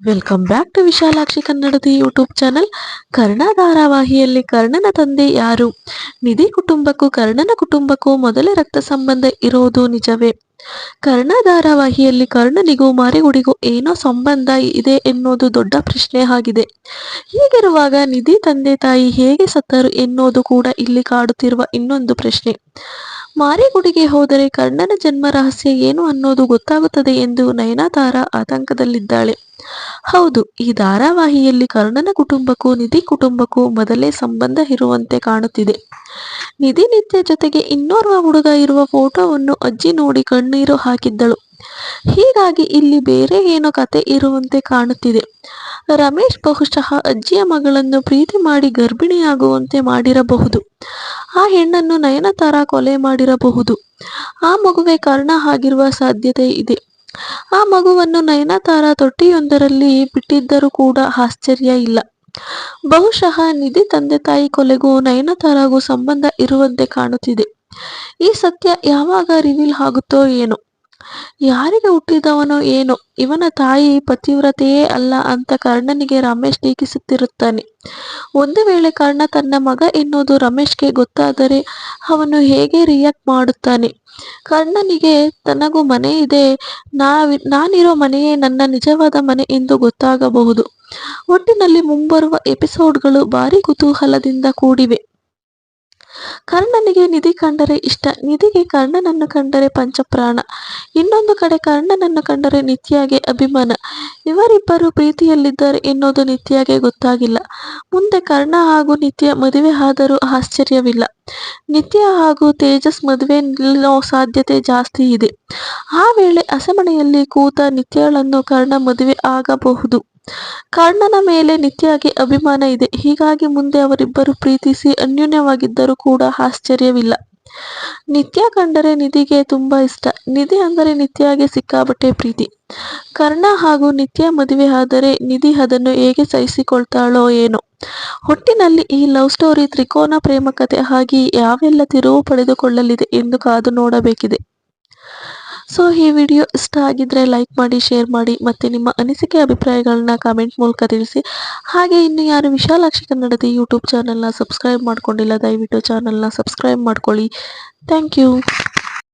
Welcome back to Vishalakshi ಕನ್ನಡದ YouTube channel Karna ಧಾರಾವಾಹಿಯಲ್ಲಿ ಕರ್ಣನ ತಂದೆ ಯಾರು ನಿಧಿ ಕುಟುಂಬಕ್ಕೂ ಕರ್ಣನ ಕುಟುಂಬಕ್ಕೂ ಮೊದಲ ರಕ್ತ ಸಂಬಂಧ ಇರೋದು ನಿಜವೇ ಕರ್ಣ ಧಾರಾವಾಹಿಯಲ್ಲಿ ಕರ್ಣನಿಗೂ ಮಾರಿಗುಡಿಗೂ ಏನೋ ಸಂಬಂಧ ಇದೆ ಎನ್ನುವುದು ದೊಡ್ಡ ಪ್ರಶ್ನೆ ಆಗಿದೆ ಹೀಗಿರುವಾಗ ನಿಧಿ ತಂದೆ ತಾಯಿ ಹೇಗೆ ಸತ್ತರು ಎನ್ನುವುದು ಕೂಡ ಇಲ್ಲಿ ಕಾಡುತ್ತಿರುವ ಇನ್ನೊಂದು ಪ್ರಶ್ನೆ ಮಾರಿಗುಡಿಗೆ ಹೋದರೆ ಕರ್ಣನ ಜನ್ಮ ರಹಸ್ಯ ಏನು ಅನ್ನೋದು ಗೊತ್ತಾಗುತ್ತದೆ ಎಂದು ನಯನತಾರ ಆತಂಕದಲ್ಲಿದ್ದಾಳೆ ಹೌದು, ಈ ಧಾರಾವಾಹಿಯಲ್ಲಿ ಕರ್ಣನ ಕುಟುಂಬಕ್ಕೂ ನಿಧಿ ಕುಟುಂಬಕ್ಕೂ ಮೊದಲೇ ಸಂಬಂಧ ಇರುವಂತೆ ಕಾಣುತ್ತಿದೆ. ನಿಧಿ ನಿತ್ಯ ಜೊತೆಗೆ ಇನ್ನೋರ್ವ ಹುಡುಗ ಇರುವ ಫೋಟೋವನ್ನು ಅಜ್ಜಿ ನೋಡಿ ಕಣ್ಣೀರು ಹಾಕಿದ್ದಳು. ಹೀಗಾಗಿ ಇಲ್ಲಿ ಬೇರೆ ಏನೋ ಕತೆ ಇರುವಂತೆ ಕಾಣುತ್ತಿದೆ. ರಮೇಶ್ ಬಹುಶಃ ಅಜ್ಜಿಯ ಮಗಳನ್ನು ಪ್ರೀತಿ ಮಾಡಿ ಗರ್ಭಿಣಿಯಾಗುವಂತೆ ಮಾಡಿರಬಹುದು. ಆ ಹೆಣ್ಣನ್ನು ನಯನತಾರ ಕೊಲೆ ಮಾಡಿರಬಹುದು. ಆ ಮಗುವೆ ಕರ್ಣ ಆಗಿರುವ ಸಾಧ್ಯತೆ ಇದೆ. ಆ ಮಗುವನ್ನು ನಯನತಾರ ತೊಟ್ಟಿಯೊಂದರಲ್ಲಿ ಬಿಟ್ಟಿದ್ದರೂ ಕೂಡ ಆಶ್ಚರ್ಯ ಇಲ್ಲ. ಬಹುಶಃ ನಿಧಿ ತಂದೆ ತಾಯಿ ಕೊಲೆಗೂ ನಯನತಾರಾಗೂ ಸಂಬಂಧ ಇರುವಂತೆ ಕಾಣುತ್ತಿದೆ. ಈ ಸತ್ಯ ಯಾವಾಗ ರಿವೀಲ್ ಆಗುತ್ತೋ ಏನೋ. ಯಾರಿಗೆ ಹುಟ್ಟಿದವನು ಏನು, ಇವನ ತಾಯಿ ಪತಿವ್ರತೆಯೇ ಅಲ್ಲ ಅಂತ ಕರ್ಣನಿಗೆ ರಮೇಶ್ ಟೀಕಿಸುತ್ತಿರುತ್ತಾನೆ. ಒಂದು ವೇಳೆ ಕರ್ಣ ತನ್ನ ಮಗ ಎನ್ನುವುದು ರಮೇಶ್ಗೆ ಗೊತ್ತಾದರೆ ಅವನು ಹೇಗೆ ರಿಯಾಕ್ಟ್ ಮಾಡುತ್ತಾನೆ? ಕರ್ಣನಿಗೆ, ತನಗೂ ಮನೆ ಇದೆ, ನಾವಿ, ನಾನಿರೋ ಮನೆಯೇ ನನ್ನ ನಿಜವಾದ ಮನೆ ಎಂದು ಗೊತ್ತಾಗಬಹುದು. ಒಟ್ಟಿನಲ್ಲಿ ಮುಂಬರುವ ಎಪಿಸೋಡ್ಗಳು ಭಾರಿ ಕುತೂಹಲದಿಂದ ಕೂಡಿವೆ. ಕರ್ಣನಿಗೆ ನಿಧಿ ಕಂಡರೆ ಇಷ್ಟ. ನಿಧಿಗೆ ಕರ್ಣನನ್ನು ಕಂಡರೆ ಪಂಚಪ್ರಾಣ. ಇನ್ನೊಂದು ಕಡೆ ಕರ್ಣನನ್ನು ಕಂಡರೆ ನಿತ್ಯಾಗೆ ಅಭಿಮಾನ. ಇವರಿಬ್ಬರು ಪ್ರೀತಿಯಲ್ಲಿದ್ದಾರೆ ಎನ್ನುವುದು ನಿತ್ಯಾಗೆ ಗೊತ್ತಾಗಿಲ್ಲ. ಮುಂದೆ ಕರ್ಣ ಹಾಗೂ ನಿತ್ಯ ಮದುವೆ ಆದರೂ ಆಶ್ಚರ್ಯವಿಲ್ಲ. ನಿತ್ಯ ಹಾಗೂ ತೇಜಸ್ ಮದುವೆ ನಿಲ್ಲೋ ಸಾಧ್ಯತೆ ಜಾಸ್ತಿ ಇದೆ. ಆ ವೇಳೆ ಅಸಮಣೆಯಲ್ಲಿ ಕೂತ ನಿತ್ಯಳನ್ನು ಕರ್ಣ ಮದುವೆ ಆಗಬಹುದು. ಕರ್ಣನ ಮೇಲೆ ನಿತ್ಯಗೆ ಅಭಿಮಾನ ಇದೆ. ಹೀಗಾಗಿ ಮುಂದೆ ಅವರಿಬ್ಬರು ಪ್ರೀತಿಸಿ ಅನ್ಯೋನ್ಯವಾಗಿದ್ದರೂ ಕೂಡ ಆಶ್ಚರ್ಯವಿಲ್ಲ. ನಿತ್ಯ ಕಂಡರೆ ನಿಧಿಗೆ ತುಂಬಾ ಇಷ್ಟ. ನಿಧಿ ಅಂದರೆ ನಿತ್ಯಾಗೆ ಸಿಕ್ಕಾಬಟ್ಟೆ ಪ್ರೀತಿ. ಕರ್ಣ ಹಾಗೂ ನಿತ್ಯ ಮದುವೆ ಆದರೆ ನಿಧಿ ಅದನ್ನು ಹೇಗೆ ಸಹಿಸಿಕೊಳ್ತಾಳೋ ಏನೋ. ಒಟ್ಟಿನಲ್ಲಿ ಈ ಲವ್ ಸ್ಟೋರಿ ತ್ರಿಕೋನ ಪ್ರೇಮ ಕಥೆ ಆಗಿ ಯಾವೆಲ್ಲ ತಿರುವು ಪಡೆದುಕೊಳ್ಳಲಿದೆ ಎಂದು ಕಾದು ನೋಡಬೇಕಿದೆ. ಸೊ, ಈ ವಿಡಿಯೋ ಇಷ್ಟ ಆಗಿದ್ರೆ ಲೈಕ್ ಮಾಡಿ, ಶೇರ್ ಮಾಡಿ ಮತ್ತು ನಿಮ್ಮ ಅನಿಸಿಕೆ ಅಭಿಪ್ರಾಯಗಳನ್ನ ಕಾಮೆಂಟ್ ಮೂಲಕ ತಿಳಿಸಿ. ಹಾಗೆ ಇನ್ನು ಯಾರು ವಿಶಾಲಾಕ್ಷಿ ಕನ್ನಡದ ಯೂಟ್ಯೂಬ್ ಚಾನಲ್ನ ಸಬ್ಸ್ಕ್ರೈಬ್ ಮಾಡ್ಕೊಂಡಿಲ್ಲ, ದಯವಿಟ್ಟು ಚಾನಲ್ನ ಸಬ್ಸ್ಕ್ರೈಬ್ ಮಾಡ್ಕೊಳ್ಳಿ. Thank you